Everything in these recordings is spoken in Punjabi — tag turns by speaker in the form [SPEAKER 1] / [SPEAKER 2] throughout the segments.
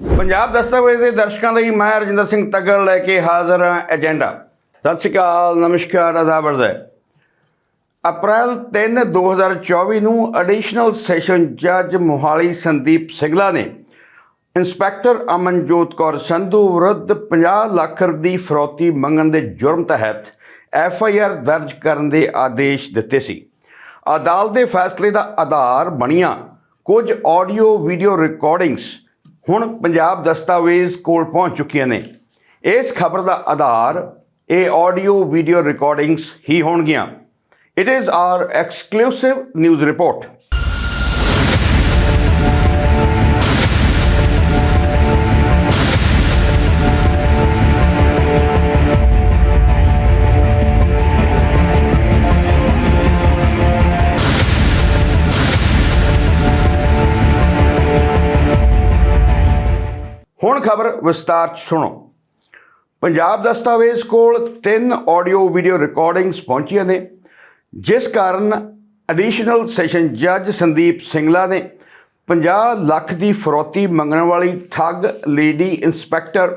[SPEAKER 1] ਪੰਜਾਬ ਦਸਤਾਵੇਜ਼ ਦੇ ਦਰਸ਼ਕਾਂ ਲਈ ਮੈਂ ਰਜਿੰਦਰ ਸਿੰਘ ਤੱਗੜ ਲੈ ਕੇ ਹਾਜ਼ਰ ਹਾਂ ਏਜੰਡਾ। ਸਤਿ ਸ਼੍ਰੀ ਅਕਾਲ, ਨਮਸਕਾਰ ਆਦਾਬ ਅਰਜ਼ੇ ਅਪ੍ਰੈਲ 3 2024 ਨੂੰ ਐਡੀਸ਼ਨਲ ਸੈਸ਼ਨ ਜੱਜ ਮੋਹਾਲੀ ਸੰਦੀਪ ਸਿੰਘਲਾ ਨੇ ਇੰਸਪੈਕਟਰ ਅਮਨਜੋਤ ਕੌਰ ਸੰਧੂ ਵਿਰੁੱਧ 50 ਲੱਖ ਦੀ ਫਰੋਤੀ ਮੰਗਣ ਦੇ ਜੁਰਮ ਤਹਿਤ ਐਫ ਆਈ ਆਰ ਦਰਜ ਕਰਨ ਦੇ ਆਦੇਸ਼ ਦਿੱਤੇ ਸੀ। ਅਦਾਲਤ ਦੇ ਫੈਸਲੇ ਦਾ ਆਧਾਰ ਬਣੀਆਂ ਕੁਝ ਆਡੀਓ ਵੀਡੀਓ ਰਿਕਾਰਡਿੰਗਸ ਹੁਣ ਪੰਜਾਬ ਦਸਤਾਵੇਜ਼ ਕੋਲ ਪਹੁੰਚ ਚੁੱਕੀਆਂ ਨੇ। ਇਸ ਖਬਰ ਦਾ ਆਧਾਰ ਇਹ ਆਡੀਓ, ਵੀਡੀਓ ਰਿਕਾਰਡਿੰਗਸ ਹੀ ਹੋਣਗੀਆਂ। It is R exclusive news report ਹੁਣ ਖਬਰ ਵਿਸਤਾਰ ਚ ਸੁਣੋ। ਪੰਜਾਬ ਦਸਤਾਵੇਜ਼ ਕੋਲ ਤਿੰਨ ਆਡੀਓ ਵੀਡੀਓ ਰਿਕਾਰਡਿੰਗਸ ਪਹੁੰਚੀਆਂ ਨੇ, ਜਿਸ ਕਾਰਨ ਐਡੀਸ਼ਨਲ ਸੈਸ਼ਨ ਜੱਜ ਸੰਦੀਪ ਸਿੰਘਲਾ ਨੇ 50 ਲੱਖ ਦੀ ਫਰੌਤੀ ਮੰਗਣ ਵਾਲੀ ਠੱਗ ਲੇਡੀ ਇੰਸਪੈਕਟਰ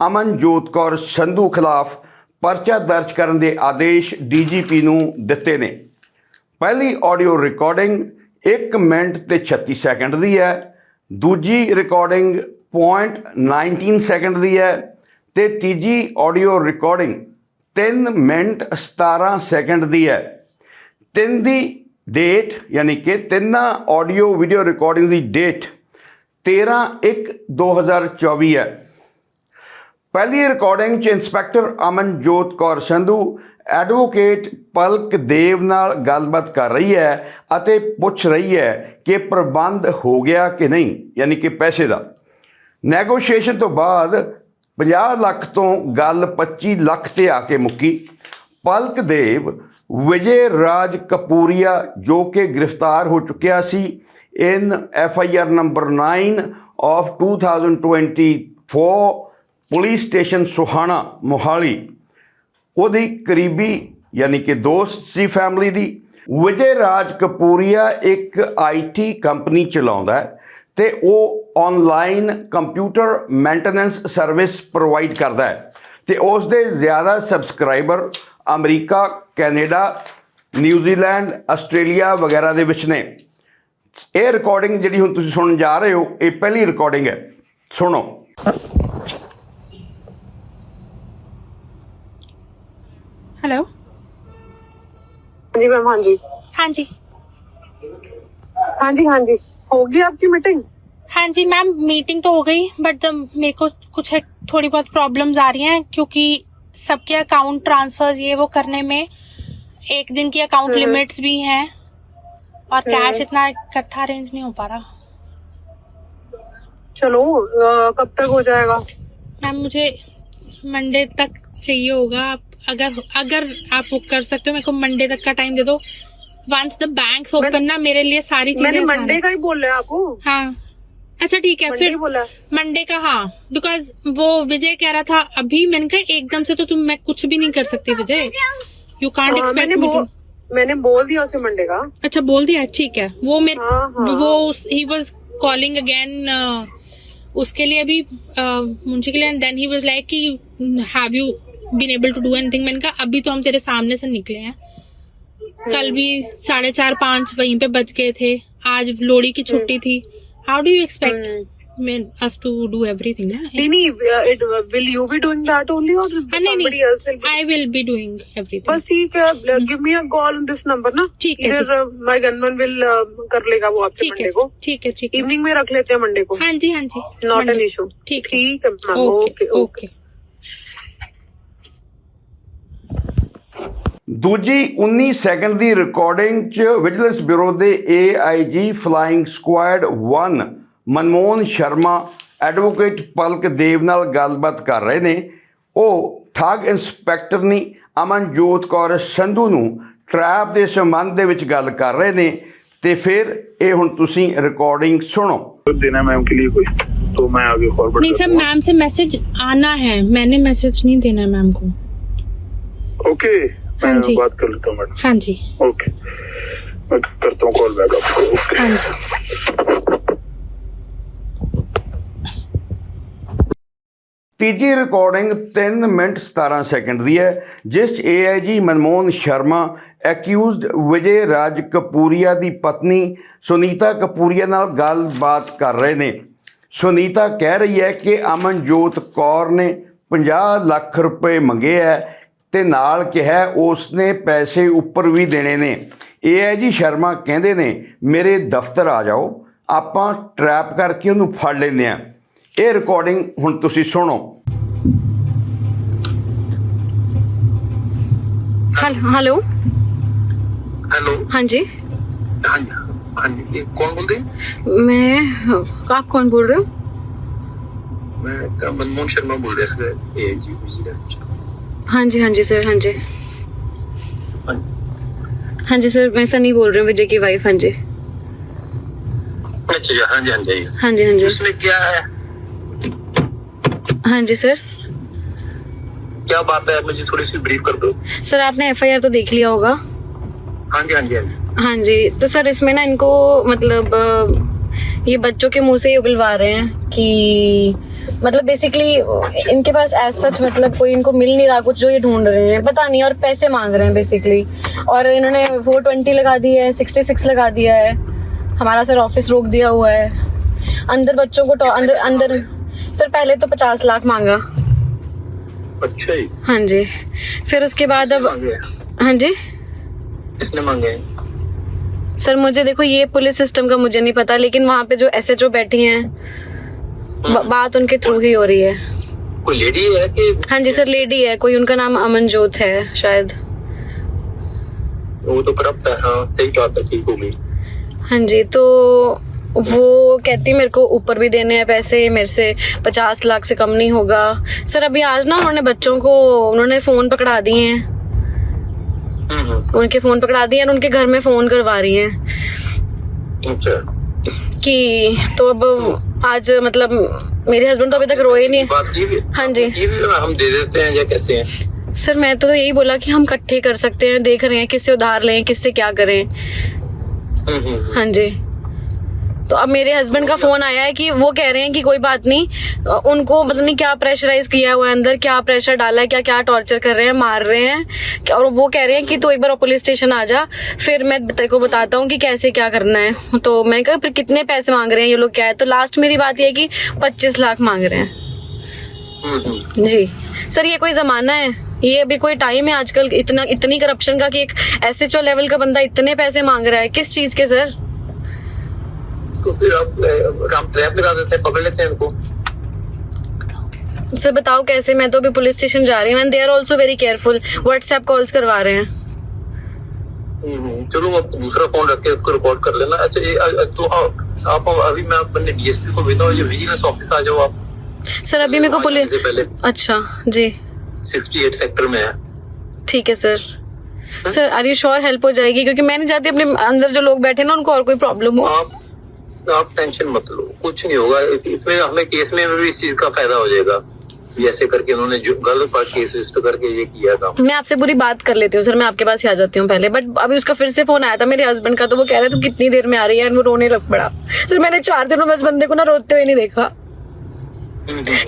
[SPEAKER 1] ਅਮਨਜੋਤ ਕੌਰ ਸੰਧੂ ਖਿਲਾਫ ਪਰਚਾ ਦਰਜ ਕਰਨ ਦੇ ਆਦੇਸ਼ ਡੀਜੀਪੀ ਨੂੰ ਦਿੱਤੇ ਨੇ। ਪਹਿਲੀ ਆਡੀਓ ਰਿਕਾਰਡਿੰਗ 1 ਮਿੰਟ ਤੇ 36 ਸੈਕਿੰਡ ਦੀ ਹੈ, ਦੂਜੀ ਰਿਕਾਰਡਿੰਗ 0.19 ਸੈਕਿੰਡ ਦੀ ਹੈ ਤੇ ਤੀਜੀ ਆਡੀਓ ਰਿਕਾਰਡਿੰਗ 3 ਮਿੰਟ 17 ਸੈਕਿੰਡ ਦੀ ਹੈ। ਤਿੰਨ ਦੀ ਡੇਟ ਯਾਨੀ ਕਿ ਤਿੰਨਾਂ ਆਡੀਓ ਵੀਡੀਓ ਰਿਕਾਰਡਿੰਗ ਦੀ ਡੇਟ 13 1 2024 ਹੈ। ਪਹਿਲੀ ਰਿਕਾਰਡਿੰਗ 'ਚ ਇੰਸਪੈਕਟਰ ਅਮਨਜੋਤ ਕੌਰ ਸੰਧੂ ਐਡਵੋਕੇਟ ਪਲਕ ਦੇਵ ਨਾਲ ਗੱਲਬਾਤ ਕਰ ਰਹੀ ਹੈ ਅਤੇ ਪੁੱਛ ਰਹੀ ਹੈ ਕਿ ਪ੍ਰਬੰਧ ਹੋ ਗਿਆ ਕਿ ਨਹੀਂ, ਯਾਨੀ ਕਿ ਪੈਸੇ ਦਾ। ਨੈਗੋਸ਼ੀਏਸ਼ਨ ਤੋਂ ਬਾਅਦ 50 ਲੱਖ ਤੋਂ ਗੱਲ 25 ਲੱਖ ਤੇ ਆ ਕੇ ਮੁੱਕੀ। ਪਲਕ ਦੇਵ, ਵਿਜੇ ਰਾਜ ਕਪੂਰੀਆ ਜੋ ਕਿ ਗ੍ਰਿਫਤਾਰ ਹੋ ਚੁੱਕਿਆ ਸੀ, in F I R number 9 of 2024 police station Sohana, Mohali. ਉਹਦੀ ਕਰੀਬੀ ਯਾਨੀ ਕਿ ਦੋਸਤ ਸੀ ਫੈਮਿਲੀ ਦੀ। ਵਿਜੇ ਰਾਜ ਕਪੂਰੀਆ ਇੱਕ ਆਈਟੀ ਕੰਪਨੀ ਚਲਾਉਂਦਾ ਹੈ। ਤੇ ਉਹ online computer maintenance service provide ਕਰਦਾ ਹੈ। ਤੇ ਉਸ ਦੇ ਜ਼ਿਆਦਾ subscriber America Canada New Zealand Australia ਵਗੈਰਾ ਦੇ ਵਿੱਚ ਨੇ। ਇਹ ਰਿਕਾਰਡਿੰਗ ਜਿਹੜੀ ਹੁਣ ਤੁਸੀਂ ਸੁਣਨ ਜਾ ਰਹੇ ਹੋ ਇਹ ਪਹਿਲੀ ਰਿਕਾਰਡਿੰਗ ਹੈ। ਸੁਣੋ।
[SPEAKER 2] ਹੈਲੋ
[SPEAKER 3] ਜੀ ਮੈਮ
[SPEAKER 2] ਹਾਂਜੀ। ਹਾਂਜੀ। ਹਾਂਜੀ ਹਾਂਜੀ। होगी आपकी मीटिंग
[SPEAKER 3] हाँ जी मैम मीटिंग तो हो गई बट मेरे को कुछ है थोड़ी बहुत प्रॉब्लम्स आ रही हैं क्योंकि सबके अकाउंट ट्रांसफर्स ये वो करने में एक दिन की अकाउंट
[SPEAKER 2] हम्म।
[SPEAKER 3] लिमिट्स भी हैं और कैश
[SPEAKER 2] हम्म।
[SPEAKER 3] इतना इकट्ठा अरेंज नहीं हो पा रहा
[SPEAKER 2] चलो अ, कब तक हो जाएगा
[SPEAKER 3] मैम मुझे मंडे तक चाहिए होगा आप अगर अगर आप बुक कर सकते हो मेरे को मंडे तक का टाइम दे दो वंस द बैंक्स
[SPEAKER 2] मैं-
[SPEAKER 3] ओपन ना मेरे लिए सारी
[SPEAKER 2] मैंने
[SPEAKER 3] चीज़ें
[SPEAKER 2] मंडे का ही बोल रहे आपको?
[SPEAKER 3] हाँ। अच्छा ठीक है फिर
[SPEAKER 2] बोला
[SPEAKER 3] मंडे का हाँ बिकॉज़ वो विजय कह रहा था अभी मैंने कहा एकदम से तो तुम मैं कुछ भी नहीं कर सकती विजय। यू कांट
[SPEAKER 2] मैंने
[SPEAKER 3] एक्सपेक्ट
[SPEAKER 2] बोल मैंने बोल दिया उसे मंडे का।
[SPEAKER 3] अच्छा बोल दिया ठीक है। वो मेरे
[SPEAKER 2] हाँ, हाँ।
[SPEAKER 3] वो ही वाज कॉलिंग अगेन उसके लिए अभी uh, मुंशी के लिए देन ही वाज लाइक कि have you been able to do anything मैंने कहा अभी तो हम तेरे सामने से निकले हैं। कल भी साढ़े चार पाँच वहीं पे बच गए थे। आज लोहड़ी की छुट्टी थी। How do you
[SPEAKER 2] expect.
[SPEAKER 3] मैं us to do everything ना?
[SPEAKER 2] नहीं नहीं it, will you be doing that only or somebody
[SPEAKER 3] नहीं
[SPEAKER 2] else will be?
[SPEAKER 3] I will be doing everything.
[SPEAKER 2] बस ठीक है give me call on this number ना?
[SPEAKER 3] ठीक है,
[SPEAKER 2] इधर माय गनमैन विल कर लेगा वो आपसे मंडे को।
[SPEAKER 3] ठीक है ठीक है।
[SPEAKER 2] इवनिंग में रख लेते हैं मंडे को।
[SPEAKER 3] हाँ जी हाँ जी।
[SPEAKER 2] Not an. इशू
[SPEAKER 3] ठीक है।
[SPEAKER 2] ठीक है
[SPEAKER 3] ओके।
[SPEAKER 2] ओके।
[SPEAKER 1] ਦੂਜੀ 19 ਸੈਕਿੰਡ ਦੀ ਰਿਕਾਰਡਿੰਗ 'ਚ ਵਿਜੀਲੈਂਸ ਬਿਊਰੋ ਦੇ AIG flying squad 1 Manmohan Sharma advocate Palak Dev ਨਾਲ ਗੱਲਬਾਤ ਕਰ ਰਹੇ ਨੇ ਉਹ ਠੱਗ ਇੰਸਪੈਕਟਰਨੀ ਅਮਨਜੋਤ ਕੌਰ ਸੰਧੂ ਨੂੰ ਟਰੈਪ ਦੇ ਸੰਬੰਧ ਦੇ ਵਿੱਚ ਗੱਲ ਕਰ ਰਹੇ ਨੇ ਤੇ ਫਿਰ ਇਹ ਹੁਣ ਤੁਸੀਂ ਰਿਕਾਰਡਿੰਗ ਸੁਣੋ
[SPEAKER 4] देना मैम के लिए कोई तो मैं आगे फॉरवर्ड
[SPEAKER 3] नहीं सर मैम से मैसेज आना है मैंने मैसेज नहीं देना है मैम को
[SPEAKER 4] ओके
[SPEAKER 3] हाँ
[SPEAKER 4] मैं
[SPEAKER 3] जी।
[SPEAKER 4] बात कर लेता हूँ मैडम
[SPEAKER 3] हाँ जी
[SPEAKER 4] ओके मैं करता हूँ कॉल बैक आपको ओके
[SPEAKER 3] हाँ जी
[SPEAKER 1] ਤੀਜੀ ਰਿਕਾਰਡਿੰਗ 3 ਮਿੰਟ 17 ਸੈਕਿੰਡ ਦੀ ਹੈ ਜਿਸ 'ਚ ਏਆਈਜੀ ਮਨਮੋਹਨ ਸ਼ਰਮਾ ਐਕਿਊਜ਼ਡ ਵਿਜੇ ਰਾਜ ਕਪੂਰੀਆ ਦੀ ਪਤਨੀ ਸੁਨੀਤਾ ਕਪੂਰੀਆ ਨਾਲ ਗੱਲਬਾਤ ਕਰ ਰਹੇ ਨੇ ਸੁਨੀਤਾ ਕਹਿ ਰਹੀ ਹੈ ਕਿ ਅਮਨਜੋਤ ਕੌਰ ਨੇ 50 ਲੱਖ ਰੁਪਏ ਮੰਗੇ ਹੈ ਤੇ ਨਾਲ ਕਿਹਾ ਉਸਨੇ ਪੈਸੇ ਉੱਪਰ ਵੀ ਦੇਣੇ ਨੇ। ਇਹ ਹੈ ਜੀ ਸ਼ਰਮਾ ਕਹਿੰਦੇ ਨੇ ਮੇਰੇ ਦਫ਼ਤਰ ਆ ਜਾਓ ਆਪਾਂ ਟਰੈਪ ਕਰਕੇ ਉਹਨੂੰ ਫੜ ਲੈਂਦੇ ਆ ਇਹ ਰਿਕਾਰਡਿੰਗ ਹੁਣ ਤੁਸੀਂ ਸੁਣੋ।
[SPEAKER 4] Hello
[SPEAKER 5] hello? ਹਾਂਜੀ।
[SPEAKER 4] ਹਾਂਜੀ ਹਾਂਜੀ ਕੌਣ ਬੋਲਦੇ? ਮੈਂ ਆਪ ਕੌਣ ਬੋਲ ਰਹੇ
[SPEAKER 5] ਹੋ? ਮੈਂ ਕਮਲ ਮੋਹਨ ਸ਼ਰਮਾ ਬੋਲ
[SPEAKER 4] ਰਿਹਾ ਸੀ ਇਹ ਜੀ ਜੀ ਰੈਸਟੋਰੈਂਟ हैं जी
[SPEAKER 5] हाँ जी हाँ सर हाँ जी
[SPEAKER 4] हाँ
[SPEAKER 5] हाँ जी सर मैं सनी बोल रही हूँ विजय की वाइफ हाँ जी
[SPEAKER 4] अच्छा हाँ जी हाँ जी
[SPEAKER 5] हाँ जी हाँ जी
[SPEAKER 4] इसमें क्या है
[SPEAKER 5] हाँ जी सर
[SPEAKER 4] क्या बात है मुझे थोड़ी सी ब्रीफ कर दो
[SPEAKER 5] सर आपने एफआईआर तो देख लिया होगा
[SPEAKER 4] हाँ जी हाँ जी हाँ जी
[SPEAKER 5] हाँ तो सर इसमें ना इनको मतलब ये बच्चों के मुँह से ही उगलवा रहे हैं कि मतलब बेसिकली इनके पास एज सच मतलब कोई इनको मिल नहीं रहा कुछ जो ये ढूंढ रहे हैं पता नहीं और पैसे मांग रहे हैं बेसिकली और इन्होंने फोर ट्वेंटी लगा दी है सिक्सटी सिक्स लगा दिया है। हमारा सर ऑफ़िस रोक दिया हुआ है। अंदर बच्चों को अंदर अंदर सर पहले तो पचास लाख मांगा।
[SPEAKER 4] अच्छा
[SPEAKER 5] हाँ। जी। फिर उसके बाद अब हाँ जी।
[SPEAKER 4] किसने मांगे?
[SPEAKER 5] सर मुझे देखो ये पुलिस सिस्टम का मुझे नहीं पता लेकिन वहाँ पे जो एस बैठी हैं बात उनके थ्रू ही हो रही है।
[SPEAKER 4] कोई लेडी है कि
[SPEAKER 5] हाँ जी सर लेडी है। कोई उनका नाम अमनजोत है शायद।
[SPEAKER 4] वो तो करप्ट है हाँ सही बात है ठीक हो गई
[SPEAKER 5] हाँ जी तो वो कहती मेरे को ऊपर भी देने हैं पैसे मेरे से पचास लाख से कम नहीं होगा। सर अभी आज ना उन्होंने बच्चों को उन्होंने फ़ोन पकड़ा दिए हैं।
[SPEAKER 4] हम्म,
[SPEAKER 5] उनके फ़ोन पकड़ा दिए और उनके घर में फ़ोन करवा रही हैं।
[SPEAKER 4] अच्छा।
[SPEAKER 5] कि तो अब आज मतलब मेरे हस्बैंड तो अभी तक रोए नहीं
[SPEAKER 4] है
[SPEAKER 5] हाँ जी।
[SPEAKER 4] हम दे देते हैं या कैसे हैं
[SPEAKER 5] सर मैं तो यही बोला कि हम इकट्ठे कर सकते हैं देख रहे हैं किससे उधार लें किससे क्या करें
[SPEAKER 4] हम्म, हम्म, हम्म।
[SPEAKER 5] हाँ जी तो अब मेरे हस्बैंड का फ़ोन आया है कि वो कह रहे हैं कि कोई बात नहीं उनको पता नहीं क्या प्रेशराइज किया हुआ है अंदर क्या प्रेशर डाला है क्या क्या टॉर्चर कर रहे हैं मार रहे हैं। और वो कह रहे हैं कि तू एक बार पुलिस स्टेशन आ जा फिर मैं तेरे को बताता हूँ कि कैसे क्या करना है। तो मैंने कहा फिर कितने पैसे मांग रहे हैं? ये लोग क्या है? तो लास्ट मेरी बात यह है कि पच्चीस लाख मांग रहे हैं। जी। सर ये कोई जमाना है? ये अभी कोई टाइम है आजकल इतना इतनी करप्शन का कि एक एसएचओ लेवल का बंदा इतने पैसे मांग रहा है? किस चीज़ के सर?
[SPEAKER 4] तो फिर आप हम ट्रैप लगा देते हैं पकड़ लेते हैं इनको
[SPEAKER 5] सर बताओ कैसे मैं तो अभी पुलिस स्टेशन जा रही हूँ and they are also very careful WhatsApp calls करवा रहे हैं।
[SPEAKER 4] हम्म, चलो आप दूसरा फ़ोन रख के उसको रिकॉर्ड कर लेना। अच्छा ये तो आप अभी मैं अपने डीएसपी को भेजा ये विजिलेंस ऑफ़िस आ जाओ आप।
[SPEAKER 5] सर अभी मेरे को पुलिस अच्छा जी।
[SPEAKER 4] 68 सेक्टर में है।
[SPEAKER 5] ठीक है sir sir are you sure help हो जाएगी? क्योंकि मैं नहीं चाहती अपने अंदर जो लोग बैठे ना उनको और कोई प्रॉब्लम हो।
[SPEAKER 4] आप तो आप टेंशन मत लो। कुछ नहीं होगा। इसमें हमें केस में भी इस चीज़ का फ़ायदा हो जाएगा। जैसे करके उन्होंने जो गलत पर केस रजिस्टर करके ये किया था।
[SPEAKER 5] मैं आपसे बुरी बात कर लेती हूँ सर। मैं आपके पास ही आ जाती हूँ पहले। बट अभी उसका फिर से फ़ोन आया था मेरे हस्बैंड का तो वो कह रहे तो कितनी देर में आ रही है? वो रोने लग पड़ा। सर मैंने चार दिनों में उस बंदे को ना रोते हुए नहीं देखा।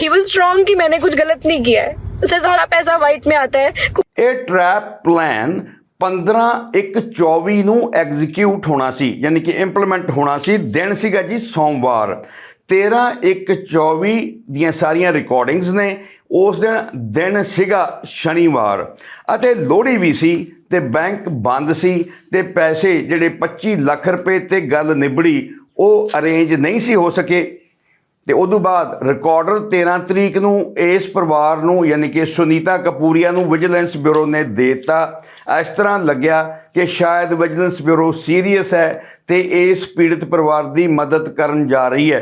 [SPEAKER 5] ही वॉज़ स्ट्रॉन्ग कि मैंने कुछ गलत नहीं किया है। सर सारा पैसा वाइट में आता है।
[SPEAKER 1] ए ट्रैप प्लान 15 ਇੱਕ 24 ਨੂੰ ਐਗਜ਼ੀਕਿਊਟ ਹੋਣਾ ਸੀ, ਯਾਨੀ ਕਿ ਇੰਪਲੀਮੈਂਟ ਹੋਣਾ ਸੀ। ਦਿਨ ਸੀਗਾ ਜੀ ਸੋਮਵਾਰ। 13 ਇੱਕ 24 ਦੀਆਂ ਸਾਰੀਆਂ ਰਿਕਾਰਡਿੰਗਸ ਨੇ। ਉਸ ਦਿਨ ਦਿਨ ਸੀਗਾ ਸ਼ਨੀਵਾਰ। ਅਤੇ ਲੋਹੜੀ ਵੀ ਸੀ ਤੇ ਬੈਂਕ ਬੰਦ ਸੀ ਤੇ ਪੈਸੇ ਜਿਹੜੇ 25 ਲੱਖ ਰੁਪਏ ਤੇ ਗੱਲ ਨਿਬੜੀ, ਉਹ ਅਰੇਂਜ ਨਹੀਂ ਸੀ ਹੋ ਸਕੇ। ਤੇ ਉਦੋਂ ਬਾਅਦ ਰਿਕਾਰਡਰ 13 ਤਰੀਕ ਨੂੰ ਇਸ ਪਰਿਵਾਰ ਨੂੰ, ਯਾਨੀ ਕਿ ਸੁਨੀਤਾ ਕਪੂਰੀਆ ਨੂੰ ਵਿਜੀਲੈਂਸ ਬਿਊਰੋ ਨੇ ਦਿੱਤਾ। ਇਸ ਤਰ੍ਹਾਂ ਲੱਗਿਆ ਕਿ ਸ਼ਾਇਦ ਵਿਜੀਲੈਂਸ ਬਿਊਰੋ ਸੀਰੀਅਸ ਹੈ ਤੇ ਇਸ ਪੀੜਤ ਪਰਿਵਾਰ ਦੀ ਮਦਦ ਕਰਨ ਜਾ ਰਹੀ ਹੈ।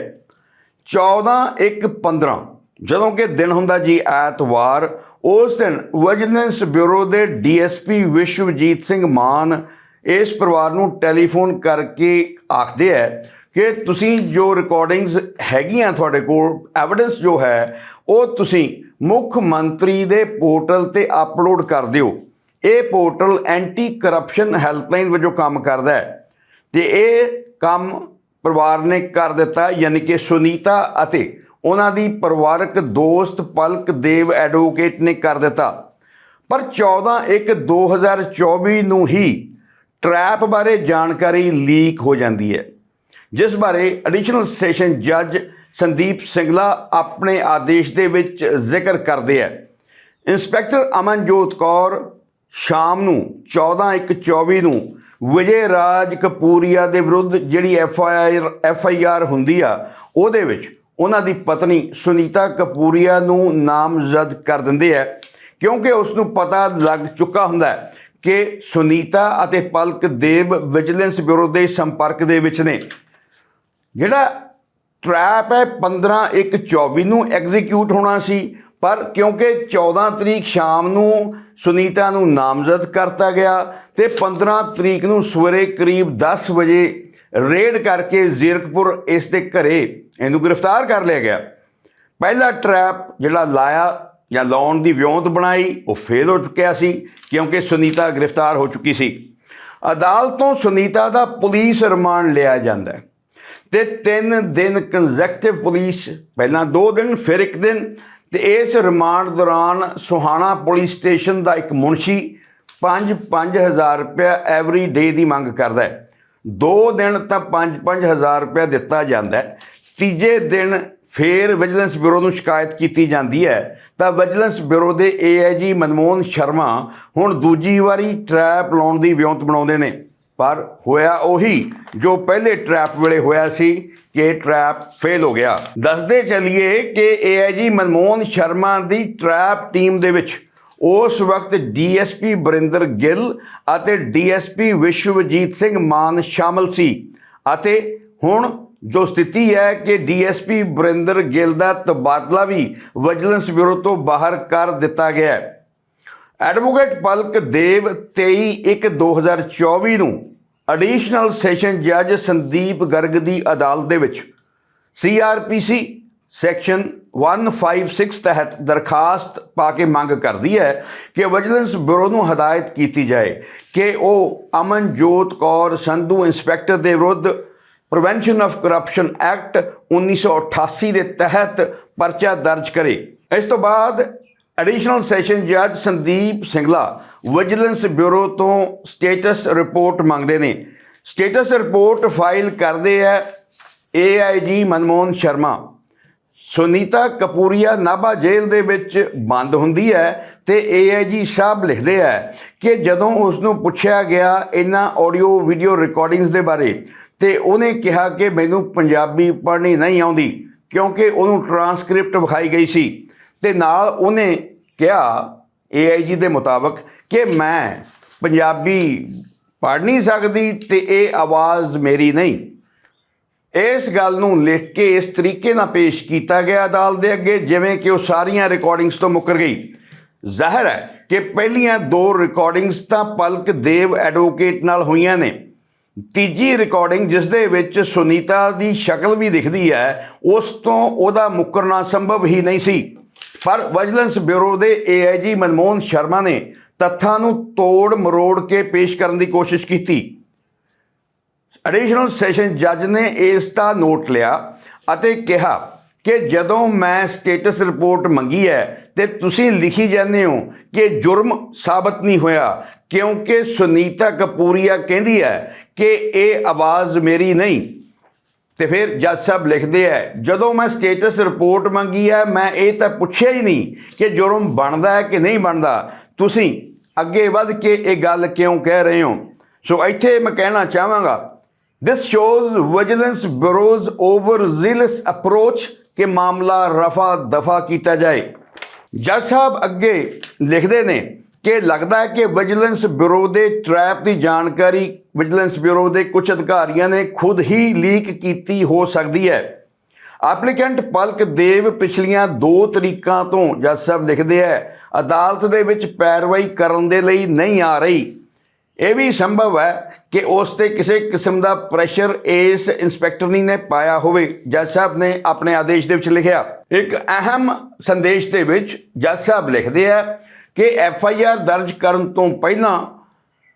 [SPEAKER 1] 14 ਇੱਕ 15 ਜਦੋਂ ਕਿ ਦਿਨ ਹੁੰਦਾ ਜੀ ਐਤਵਾਰ, ਉਸ ਦਿਨ ਵਿਜੀਲੈਂਸ ਬਿਊਰੋ ਦੇ ਡੀਐਸਪੀ ਵਿਸ਼ਵਜੀਤ ਸਿੰਘ ਮਾਨ ਇਸ ਪਰਿਵਾਰ ਨੂੰ ਟੈਲੀਫੋਨ ਕਰਕੇ ਆਖਦੇ ਹੈ ਕਿ ਤੁਸੀਂ ਜੋ ਰਿਕਾਰਡਿੰਗਸ ਹੈਗੀਆਂ ਤੁਹਾਡੇ ਕੋਲ ਐਵੀਡੈਂਸ ਜੋ ਹੈ, ਉਹ ਤੁਸੀਂ ਮੁੱਖ ਮੰਤਰੀ ਦੇ ਪੋਰਟਲ ਤੇ ਅਪਲੋਡ ਕਰ ਦਿਓ। ਇਹ ਪੋਰਟਲ ਐਂਟੀ ਕਰਪਸ਼ਨ ਹੈਲਪਲਾਈਨ ਵਜੋਂ ਕੰਮ ਕਰਦਾ ਹੈ। ਤੇ ਇਹ ਕੰਮ ਪਰਿਵਾਰ ਨੇ ਕਰ ਦਿੱਤਾ, ਯਾਨੀ ਕਿ ਸੁਨੀਤਾ ਅਤੇ ਉਹਨਾਂ ਦੀ ਪਰਿਵਾਰਕ ਦੋਸਤ ਪਲਕ ਦੇਵ ਐਡਵੋਕੇਟ ਨੇ ਕਰ ਦਿੱਤਾ। ਪਰ 14/1/2024 ਨੂੰ ਹੀ ਟਰੈਪ ਬਾਰੇ ਜਾਣਕਾਰੀ ਲੀਕ ਹੋ ਜਾਂਦੀ ਹੈ। ਜਿਸ ਬਾਰੇ ਐਡੀਸ਼ਨਲ ਸੈਸ਼ਨ ਜੱਜ ਸੰਦੀਪ ਸਿੰਗਲਾ ਆਪਣੇ ਆਦੇਸ਼ ਦੇ ਵਿੱਚ ਜ਼ਿਕਰ ਕਰਦੇ ਹੈ ਇੰਸਪੈਕਟਰ ਅਮਨਜੋਤ ਕੌਰ ਸ਼ਾਮ ਨੂੰ 14/1/24 ਨੂੰ ਵਿਜੇ ਰਾਜ ਕਪੂਰੀਆ ਦੇ ਵਿਰੁੱਧ ਜਿਹੜੀ F I R F I R ਹੁੰਦੀ ਆ, ਉਹਦੇ ਵਿੱਚ ਉਹਨਾਂ ਦੀ ਪਤਨੀ ਸੁਨੀਤਾ ਕਪੂਰੀਆ ਨੂੰ ਨਾਮਜ਼ਦ ਕਰ ਦਿੰਦੇ ਆ। ਕਿਉਂਕਿ ਉਸ ਨੂੰ ਪਤਾ ਲੱਗ ਚੁੱਕਾ ਹੁੰਦਾ ਹੈ ਕਿ ਸੁਨੀਤਾ ਅਤੇ ਪਲਕ ਦੇਵ ਵਿਜੀਲੈਂਸ ਬਿਊਰੋ ਦੇ ਸੰਪਰਕ ਦੇ ਵਿੱਚ ਨੇ। ਜਿਹੜਾ ਟਰੈਪ ਹੈ 15 1 24 ਨੂੰ ਐਗਜ਼ੀਕਿਊਟ ਹੋਣਾ ਸੀ, ਪਰ ਕਿਉਂਕਿ 14 ਤਰੀਕ ਸ਼ਾਮ ਨੂੰ ਸੁਨੀਤਾ ਨੂੰ ਨਾਮਜ਼ਦ ਕਰਤਾ ਗਿਆ ਤੇ 15 ਤਰੀਕ ਨੂੰ ਸਵੇਰੇ ਕਰੀਬ 10 ਵਜੇ ਰੇਡ ਕਰਕੇ ਜ਼ੀਰਕਪੁਰ ਇਸ ਦੇ ਘਰੇ ਇਹਨੂੰ ਗ੍ਰਿਫਤਾਰ ਕਰ ਲਿਆ ਗਿਆ। ਪਹਿਲਾ ਟਰੈਪ ਜਿਹੜਾ ਲਾਇਆ ਜਾਂ ਲਾਉਣ ਦੀ ਵਿਉਂਤ ਬਣਾਈ, ਉਹ ਫੇਲ ਹੋ ਚੁੱਕਿਆ ਸੀ ਕਿਉਂਕਿ ਸੁਨੀਤਾ ਗ੍ਰਿਫਤਾਰ ਹੋ ਚੁੱਕੀ ਸੀ। ਅਦਾਲਤੋਂ ਸੁਨੀਤਾ ਦਾ ਪੁਲਿਸ ਰਿਮਾਂਡ ਲਿਆ ਜਾਂਦਾ ਹੈ। ਤੇ ਤਿੰਨ ਦਿਨ ਕੰਜ਼ੈਕਟਿਵ ਪੁਲਿਸ ਪਹਿਲਾਂ 2 ਦਿਨ, ਫਿਰ ਇੱਕ ਦਿਨ। ਤੇ ਇਸ ਰਿਮਾਂਡ ਦੌਰਾਨ ਸੁਹਾਣਾ ਪੁਲਿਸ ਸਟੇਸ਼ਨ ਦਾ ਇੱਕ ਮੁਨਸ਼ੀ 5-5000 ਰੁਪਇਆ ਐਵਰੀ ਡੇ ਦੀ ਮੰਗ ਕਰਦਾ ਹੈ। 2 ਦਿਨ ਤਾਂ 5-5000 ਰੁਪਇਆ ਦਿੱਤਾ ਜਾਂਦਾ ਹੈ। ਤੀਜੇ ਦਿਨ ਫੇਰ ਵਿਜੀਲੈਂਸ ਬਿਊਰੋ ਨੂੰ ਸ਼ਿਕਾਇਤ ਕੀਤੀ ਜਾਂਦੀ ਹੈ। ਤਾਂ ਵਿਜੀਲੈਂਸ ਬਿਊਰੋ ਦੇ ਏਆਈਜੀ ਮਨਮੋਹਨ ਸ਼ਰਮਾ ਹੁਣ ਦੂਜੀ ਵਾਰੀ ਟਰੈਪ ਲਾਉਣ ਦੀ ਵਿਉਂਤ ਬਣਾਉਂਦੇ ਨੇ। ਪਰ ਹੋਇਆ ਉਹੀ ਜੋ ਪਹਿਲੇ ਟਰੈਪ ਵੇਲੇ ਹੋਇਆ ਸੀ ਕਿ ਟਰੈਪ ਫੇਲ ਹੋ ਗਿਆ। ਦੱਸਦੇ ਚੱਲੀਏ ਕਿ ਏਆਈਜੀ ਮਨਮੋਹਨ ਸ਼ਰਮਾ ਦੀ ਟਰੈਪ ਟੀਮ ਦੇ ਵਿੱਚ ਉਸ ਵਕਤ ਡੀਐਸਪੀ ਬਰਿੰਦਰ ਗਿੱਲ ਅਤੇ ਡੀਐਸਪੀ ਵਿਸ਼ਵਜੀਤ ਸਿੰਘ ਮਾਨ ਸ਼ਾਮਲ ਸੀ ਅਤੇ ਹੁਣ ਜੋ ਸਥਿਤੀ ਹੈ ਕਿ ਡੀਐਸਪੀ ਬਰਿੰਦਰ ਗਿੱਲ ਦਾ ਤਬਾਦਲਾ ਵੀ ਵਿਜੀਲੈਂਸ ਬਿਊਰੋ ਤੋਂ ਬਾਹਰ ਕਰ ਦਿੱਤਾ ਗਿਆ ਹੈ। ਐਡਵੋਕੇਟ ਪਲਕ ਦੇਵ 23/1/2024 ਨੂੰ ਐਡੀਸ਼ਨਲ ਸੈਸ਼ਨ ਜੱਜ ਸੰਦੀਪ ਗਰਗ ਦੀ ਅਦਾਲਤ ਦੇ ਵਿੱਚ ਸੀਆਰਪੀਸੀ ਸੈਕਸ਼ਨ 156 ਤਹਿਤ ਦਰਖਾਸਤ ਪਾ ਕੇ ਮੰਗ ਕਰਦੀ ਹੈ ਕਿ ਵਿਜੀਲੈਂਸ ਬਿਊਰੋ ਨੂੰ ਹਦਾਇਤ ਕੀਤੀ ਜਾਏ ਕਿ ਉਹ ਅਮਨਜੋਤ ਕੌਰ ਸੰਧੂ ਇੰਸਪੈਕਟਰ ਦੇ ਵਿਰੁੱਧ ਪ੍ਰੀਵੈਂਸ਼ਨ ਆਫ ਕਰਪਸ਼ਨ ਐਕਟ 1988 ਦੇ ਤਹਿਤ ਪਰਚਾ ਦਰਜ ਕਰੇ। ਇਸ ਤੋਂ ਬਾਅਦ ਐਡੀਸ਼ਨਲ ਸੈਸ਼ਨ ਜੱਜ ਸੰਦੀਪ ਸਿੰਗਲਾ ਵਿਜੀਲੈਂਸ ਬਿਊਰੋ ਤੋਂ ਸਟੇਟਸ ਰਿਪੋਰਟ ਮੰਗਦੇ ਨੇ। ਸਟੇਟਸ ਰਿਪੋਰਟ ਫਾਈਲ ਕਰਦੇ ਹੈ ਏਆਈਜੀ ਮਨਮੋਹਨ ਸ਼ਰਮਾ। ਸੁਨੀਤਾ ਕਪੂਰੀਆ ਨਾਭਾ ਜੇਲ੍ਹ ਦੇ ਵਿੱਚ ਬੰਦ ਹੁੰਦੀ ਹੈ ਤੇ ਏਆਈਜੀ ਸਾਹਿਬ ਲਿਖਦੇ ਹੈ ਕਿ ਜਦੋਂ ਉਸ ਨੂੰ ਪੁੱਛਿਆ ਗਿਆ ਇਹਨਾਂ ਆਡੀਓ ਵੀਡੀਓ ਰਿਕਾਰਡਿੰਗਸ ਦੇ ਬਾਰੇ, ਤੇ ਉਹਨੇ ਕਿਹਾ ਕਿ ਮੈਨੂੰ ਪੰਜਾਬੀ ਪੜ੍ਹਨੀ ਨਹੀਂ ਆਉਂਦੀ, ਕਿਉਂਕਿ ਉਹਨੂੰ ਟਰਾਂਸਕ੍ਰਿਪਟ ਵਿਖਾਈ ਗਈ ਸੀ। ਤੇ ਨਾਲ ਉਹਨੇ ਕਿਹਾ ਏਆਈਜੀ ਦੇ ਮੁਤਾਬਕ ਕਿ ਮੈਂ ਪੰਜਾਬੀ ਪੜ੍ਹ ਨਹੀਂ ਸਕਦੀ ਤੇ ਇਹ ਆਵਾਜ਼ ਮੇਰੀ ਨਹੀਂ। ਇਸ ਗੱਲ ਨੂੰ ਲਿਖ ਕੇ ਇਸ ਤਰੀਕੇ ਨਾਲ ਪੇਸ਼ ਕੀਤਾ ਗਿਆ ਅਦਾਲਤ ਦੇ ਅੱਗੇ, ਜਿਵੇਂ ਕਿ ਉਹ ਸਾਰੀਆਂ ਰਿਕਾਰਡਿੰਗਸ ਤੋਂ ਮੁੱਕਰ ਗਈ। ਜ਼ਾਹਿਰ ਹੈ ਕਿ ਪਹਿਲੀਆਂ ਦੋ ਰਿਕਾਰਡਿੰਗਸ ਤਾਂ ਪਲਕ ਦੇਵ ਐਡਵੋਕੇਟ ਨਾਲ ਹੋਈਆਂ ਨੇ। ਤੀਜੀ ਰਿਕਾਰਡਿੰਗ ਜਿਸ ਦੇ ਵਿੱਚ ਸੁਨੀਤਾ ਦੀ ਸ਼ਕਲ ਵੀ ਦਿਖਦੀ ਹੈ, ਉਸ ਤੋਂ ਉਹਦਾ ਮੁੱਕਰਨਾ ਸੰਭਵ ਹੀ ਨਹੀਂ ਸੀ। ਵਿਜੀਲੈਂਸ ਬਿਊਰੋ ਦੇ ਏਆਈਜੀ ਮਨਮੋਹਨ ਸ਼ਰਮਾ ਨੇ ਤੱਥਾਂ ਨੂੰ ਤੋੜ ਮਰੋੜ ਕੇ ਪੇਸ਼ ਕਰਨ ਦੀ ਕੋਸ਼ਿਸ਼ ਕੀਤੀ। ਐਡੀਸ਼ਨਲ ਸੈਸ਼ਨ ਜੱਜ ਨੇ ਇਸ ਦਾ ਨੋਟ ਲਿਆ ਅਤੇ ਕਿਹਾ ਕਿ ਜਦੋਂ ਮੈਂ ਸਟੇਟਸ ਰਿਪੋਰਟ ਮੰਗੀ ਹੈ ਤੇ ਤੁਸੀਂ ਲਿਖੀ ਜਾਂਦੇ ਹੋ ਕਿ ਜੁਰਮ ਸਾਬਤ ਨਹੀਂ ਹੋਇਆ, ਕਿਉਂਕਿ ਸੁਨੀਤਾ ਕਪੂਰੀਆ ਕਹਿੰਦੀ ਹੈ ਕਿ ਇਹ ਆਵਾਜ਼ ਮੇਰੀ ਨਹੀਂ। ਤੇ ਫਿਰ ਜੱਜ ਸਾਹਿਬ ਲਿਖਦੇ ਹੈ ਜਦੋਂ ਮੈਂ ਸਟੇਟਸ ਰਿਪੋਰਟ ਮੰਗੀ ਹੈ ਮੈਂ ਇਹ ਤਾਂ ਪੁੱਛਿਆ ਹੀ ਨਹੀਂ ਕਿ ਜੁਰਮ ਬਣਦਾ ਹੈ ਕਿ ਨਹੀਂ ਬਣਦਾ। ਤੁਸੀਂ ਅੱਗੇ ਵੱਧ ਕੇ ਇਹ ਗੱਲ ਕਿਉਂ ਕਹਿ ਰਹੇ ਹੋ? ਸੋ ਇੱਥੇ ਮੈਂ ਕਹਿਣਾ ਚਾਹਾਂਗਾ this shows vigilance bureau's over zealous approach ਕਿ ਮਾਮਲਾ ਰਫਾ ਦਫਾ ਕੀਤਾ ਜਾਏ। ਜੱਜ ਸਾਹਿਬ ਅੱਗੇ ਲਿਖਦੇ ਨੇ ਕਿ ਲੱਗਦਾ ਹੈ ਕਿ ਵਿਜੀਲੈਂਸ ਬਿਊਰੋ ਦੇ ਟਰੈਪ ਦੀ ਜਾਣਕਾਰੀ, ਵਿਜੀਲੈਂਸ ਬਿਊਰੋ ਦੇ ਕੁਝ ਅਧਿਕਾਰੀਆਂ ਨੇ ਖੁਦ ਹੀ ਲੀਕ ਕੀਤੀ ਹੋ ਸਕਦੀ ਹੈ। ਐਪਲੀਕੈਂਟ ਪਲਕ ਦੇਵ ਪਿਛਲੀਆਂ 2 ਤਰੀਕਾਂ ਤੋਂ ਜੱਜ ਸਾਹਿਬ ਲਿਖਦੇ ਹੈ, ਅਦਾਲਤ ਦੇ ਵਿੱਚ ਪੈਰਵਾਈ ਕਰਨ ਦੇ ਲਈ ਨਹੀਂ ਆ ਰਹੀ। ਇਹ ਵੀ ਸੰਭਵ ਹੈ ਕਿ ਉਸ ਤੇ ਕਿਸੇ ਕਿਸਮ ਦਾ ਪ੍ਰੈਸ਼ਰ ਇਸ ਇੰਸਪੈਕਟਰਨੀ ਨੇ ਪਾਇਆ ਹੋਵੇ, ਜੱਜ ਸਾਹਿਬ ਨੇ ਆਪਣੇ ਆਦੇਸ਼ ਦੇ ਵਿੱਚ ਲਿਖਿਆ। ਇੱਕ ਅਹਿਮ ਸੰਦੇਸ਼ ਦੇ ਵਿੱਚ ਜੱਜ ਸਾਹਿਬ ਲਿਖਦੇ ਆ ਕਿ ਐਫ ਆਈ ਆਰ ਦਰਜ ਕਰਨ ਤੋਂ ਪਹਿਲਾਂ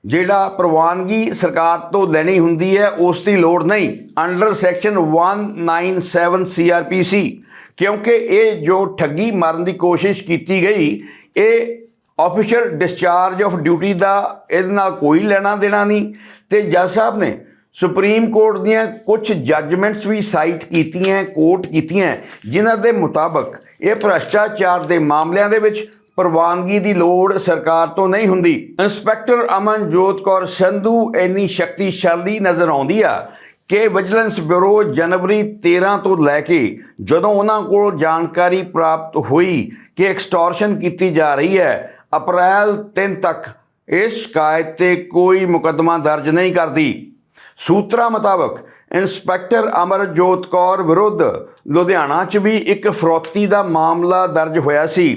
[SPEAKER 1] ਜਿਹੜਾ ਪ੍ਰਵਾਨਗੀ ਸਰਕਾਰ ਤੋਂ ਲੈਣੀ ਹੁੰਦੀ ਹੈ, ਉਸ ਦੀ ਲੋੜ ਨਹੀਂ। ਅੰਡਰ ਸੈਕਸ਼ਨ 197 ਸੀਆਰਪੀਸੀ ਕਿਉਂਕਿ ਇਹ ਜੋ ਠੱਗੀ ਮਾਰਨ ਦੀ ਕੋਸ਼ਿਸ਼ ਕੀਤੀ ਗਈ, ਇਹ ਆਫੀਸ਼ੀਅਲ ਡਿਸਚਾਰਜ ਆਫ ਡਿਊਟੀ ਦਾ ਇਹਦੇ ਨਾਲ ਕੋਈ ਲੈਣਾ ਦੇਣਾ ਨਹੀਂ। ਤੇ ਜੱਜ ਸਾਹਿਬ ਨੇ ਸੁਪਰੀਮ ਕੋਰਟ ਦੀਆਂ ਕੁਝ ਜੱਜਮੈਂਟਸ ਵੀ ਸਾਈਟ ਕੀਤੀਆਂ ਕੋਰਟ ਕੀਤੀਆਂ, ਜਿਨ੍ਹਾਂ ਦੇ ਮੁਤਾਬਕ ਇਹ ਭ੍ਰਸ਼ਟਾਚਾਰ ਦੇ ਮਾਮਲਿਆਂ ਦੇ ਵਿੱਚ ਪ੍ਰਵਾਨਗੀ ਦੀ ਲੋੜ ਸਰਕਾਰ ਤੋਂ ਨਹੀਂ ਹੁੰਦੀ। ਇੰਸਪੈਕਟਰ ਅਮਨਜੋਤ ਕੌਰ ਸੰਧੂ ਇੰਨੀ ਸ਼ਕਤੀਸ਼ਾਲੀ ਨਜ਼ਰ ਆਉਂਦੀ ਆ ਕਿ ਵਿਜੀਲੈਂਸ ਬਿਊਰੋ ਜਨਵਰੀ 13 ਤੋਂ ਲੈ ਕੇ ਜਦੋਂ ਉਹਨਾਂ ਕੋਲ ਜਾਣਕਾਰੀ ਪ੍ਰਾਪਤ ਹੋਈ ਕਿ ਐਕਸਟੋਰਸ਼ਨ ਕੀਤੀ ਜਾ ਰਹੀ ਹੈ, ਅਪ੍ਰੈਲ 3 ਤੱਕ ਇਸ ਸ਼ਿਕਾਇਤ ਤੇ ਕੋਈ ਮੁਕੱਦਮਾ ਦਰਜ ਨਹੀਂ ਕਰਦੀ। ਸੂਤਰਾਂ ਮੁਤਾਬਕ ਇੰਸਪੈਕਟਰ ਅਮਰਜੋਤ ਕੌਰ ਵਿਰੁੱਧ ਲੁਧਿਆਣਾ 'ਚ ਵੀ ਇੱਕ ਫਰੋਤੀ ਦਾ ਮਾਮਲਾ ਦਰਜ ਹੋਇਆ ਸੀ।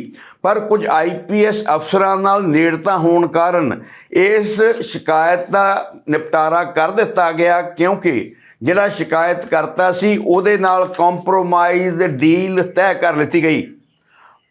[SPEAKER 1] ਪਰ ਕੁਝ ਆਈਪੀਐਸ ਅਫਸਰਾਂ ਨਾਲ ਨੇੜਤਾ ਹੋਣ ਕਾਰਨ ਇਸ ਸ਼ਿਕਾਇਤ ਦਾ ਨਿਪਟਾਰਾ ਕਰ ਦਿੱਤਾ ਗਿਆ, ਕਿਉਂਕਿ ਜਿਹੜਾ ਸ਼ਿਕਾਇਤ ਕਰਤਾ ਸੀ, ਉਹਦੇ ਨਾਲ ਕੰਪਰੋਮਾਈਜ਼ ਡੀਲ ਤੈਅ ਕਰ ਲਿੱਤੀ ਗਈ।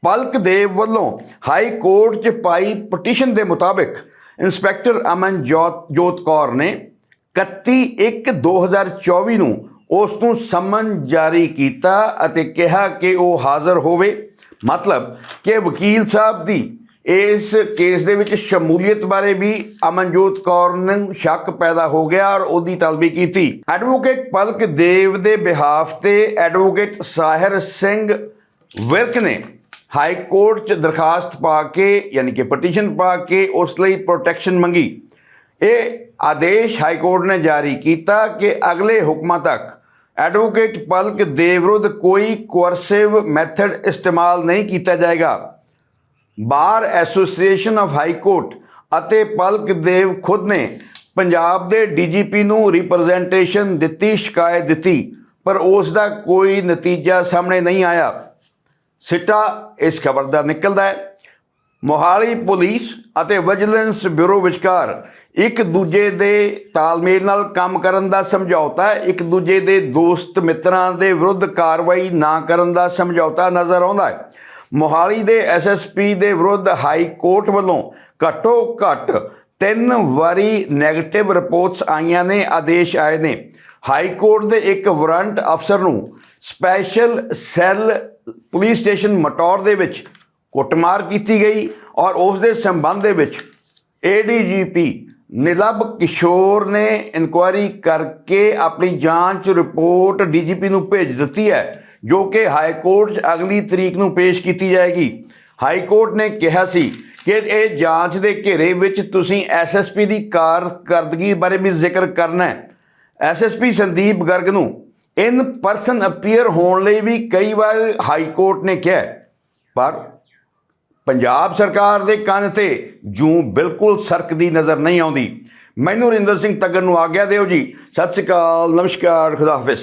[SPEAKER 1] ਪਲਕ ਦੇਵ ਵੱਲੋਂ ਹਾਈ ਕੋਰਟ 'ਚ ਪਾਈ ਪਟੀਸ਼ਨ ਦੇ ਮੁਤਾਬਕ ਇੰਸਪੈਕਟਰ ਅਮਨਜੋਤ ਜੋਤ ਕੌਰ ਨੇ 31/1/2024 ਨੂੰ ਉਸ ਨੂੰ ਸਮਨ ਜਾਰੀ ਕੀਤਾ ਅਤੇ ਕਿਹਾ ਕਿ ਉਹ ਹਾਜ਼ਰ ਹੋਵੇ। ਮਤਲਬ ਕਿ ਵਕੀਲ ਸਾਹਿਬ ਦੀ ਇਸ ਕੇਸ ਦੇ ਵਿੱਚ ਸ਼ਮੂਲੀਅਤ ਬਾਰੇ ਵੀ ਅਮਨਜੋਤ ਕੌਰ ਨੂੰ ਸ਼ੱਕ ਪੈਦਾ ਹੋ ਗਿਆ ਔਰ ਉਹਦੀ ਤਲਬੀ ਕੀਤੀ। ਐਡਵੋਕੇਟ ਪਲਕ ਦੇਵ ਦੇ ਬਿਹਾਫ ਤੇ ਐਡਵੋਕੇਟ ਸਾਹਿਰ ਸਿੰਘ ਵਿਰਕ ਨੇ ਹਾਈ ਕੋਰਟ 'ਚ ਦਰਖਾਸਤ ਪਾ ਕੇ, ਯਾਨੀ ਕਿ ਪਟੀਸ਼ਨ ਪਾ ਕੇ ਉਸ ਲਈ ਪ੍ਰੋਟੈਕਸ਼ਨ ਮੰਗੀ। ਇਹ ਆਦੇਸ਼ ਹਾਈ ਕੋਰਟ ਨੇ ਜਾਰੀ ਕੀਤਾ ਕਿ ਅਗਲੇ ਹੁਕਮਾਂ ਤੱਕ ਐਡਵੋਕੇਟ ਪਲਕ ਦੇ ਵਿਰੁੱਧ ਕੋਈ ਕੋਰਸਿਵ ਮੈਥਡ ਇਸਤੇਮਾਲ ਨਹੀਂ ਕੀਤਾ ਜਾਏਗਾ। Bar association of high court ਅਤੇ ਪਲਕ ਦੇਵ ਖੁਦ ਨੇ ਪੰਜਾਬ ਦੇ ਡੀਜੀਪੀ ਨੂੰ ਰਿਪਰੈਜ਼ੈਂਟੇਸ਼ਨ ਦਿੱਤੀ, ਸ਼ਿਕਾਇਤ ਦਿੱਤੀ, ਪਰ ਉਸ ਦਾ ਕੋਈ ਨਤੀਜਾ ਸਾਹਮਣੇ ਨਹੀਂ ਆਇਆ। ਸਿੱਟਾ ਇਸ ਖਬਰ ਦਾ ਨਿਕਲਦਾ ਹੈ। ਮੋਹਾਲੀ ਪੁਲਿਸ ਅਤੇ ਵਿਜੀਲੈਂਸ ਬਿਊਰੋ ਵਿਚਕਾਰ ਇੱਕ ਦੂਜੇ ਦੇ ਤਾਲਮੇਲ ਨਾਲ ਕੰਮ ਕਰਨ ਦਾ ਸਮਝੌਤਾ, ਇੱਕ ਦੂਜੇ ਦੇ ਦੋਸਤ ਮਿੱਤਰਾਂ ਦੇ ਵਿਰੁੱਧ ਕਾਰਵਾਈ ਨਾ ਕਰਨ ਦਾ ਸਮਝੌਤਾ ਨਜ਼ਰ ਆਉਂਦਾ ਹੈ। ਮੋਹਾਲੀ ਦੇ ਐਸਐਸਪੀ ਦੇ ਵਿਰੁੱਧ ਹਾਈ ਕੋਰਟ ਵੱਲੋਂ ਘੱਟੋ ਘੱਟ ਤਿੰਨ ਵਾਰੀ ਨੈਗੇਟਿਵ ਰਿਪੋਰਟਸ ਆਈਆਂ ਨੇ, ਆਦੇਸ਼ ਆਏ ਨੇ। ਹਾਈ ਕੋਰਟ ਦੇ ਇੱਕ ਵਾਰੰਟ ਅਫਸਰ ਨੂੰ special cell police station Mataur ਦੇ ਵਿੱਚ ਕੁੱਟਮਾਰ ਕੀਤੀ ਗਈ ਔਰ ਉਸ ਦੇ ਸੰਬੰਧ ਦੇ ਵਿੱਚ ਏਡੀਜੀਪੀ ਨਿਲਬ ਕਿਸ਼ੋਰ ਨੇ ਇਨਕੁਆਇਰੀ ਕਰਕੇ ਆਪਣੀ ਜਾਂਚ ਰਿਪੋਰਟ ਡੀਜੀਪੀ ਨੂੰ ਭੇਜ ਦਿੱਤੀ ਹੈ, ਜੋ ਕਿ ਹਾਈ ਕੋਰਟ 'ਚ ਅਗਲੀ ਤਰੀਕ ਨੂੰ ਪੇਸ਼ ਕੀਤੀ ਜਾਏਗੀ। ਹਾਈ ਕੋਰਟ ਨੇ ਕਿਹਾ ਸੀ ਕਿ ਇਹ ਜਾਂਚ ਦੇ ਘੇਰੇ ਵਿੱਚ ਤੁਸੀਂ ਐਸਐਸਪੀ ਦੀ ਕਾਰਕਰਦਗੀ ਬਾਰੇ ਵੀ ਜ਼ਿਕਰ ਕਰਨਾ ਹੈ। ਐਸਐਸਪੀ ਸੰਦੀਪ ਗਰਗ ਨੂੰ ਇਨ ਪਰਸਨ ਅਪੀਅਰ ਹੋਣ ਲਈ ਵੀ ਕਈ ਵਾਰ ਹਾਈ ਕੋਰਟ ਨੇ ਕਿਹਾ ਪਰ ਪੰਜਾਬ ਸਰਕਾਰ ਦੇ ਕੰਨ ਤੇ ਜੂੰ ਬਿਲਕੁਲ ਸਰਕਦੀ ਨਜ਼ਰ ਨਹੀਂ ਆਉਂਦੀ। ਮੈਨੂੰ ਰਿੰਦਰ ਸਿੰਘ ਤੱਗਰ ਨੂੰ ਆਗਿਆ ਦਿਓ ਜੀ। ਸਤਿ ਸ਼੍ਰੀ ਅਕਾਲ, ਨਮਸਕਾਰ, ਖੁਦਾ ਹਾਫਿਜ਼।